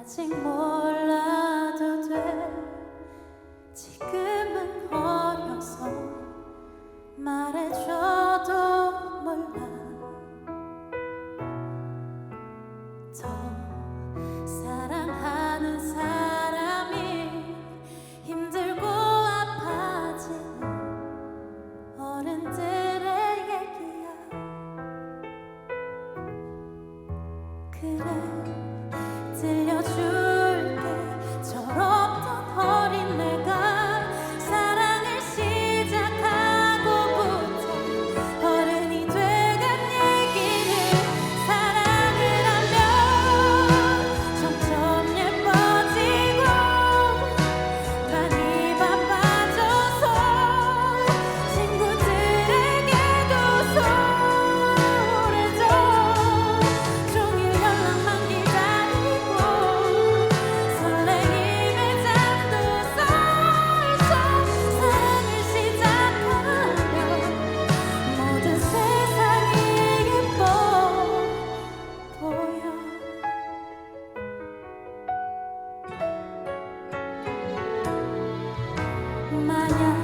아직 몰라도 돼. 지금은 어려서 말해줘도 몰라. 더 사랑하는 사람이 힘들고 아파지는 어른들의 얘기야. 그래. Hanya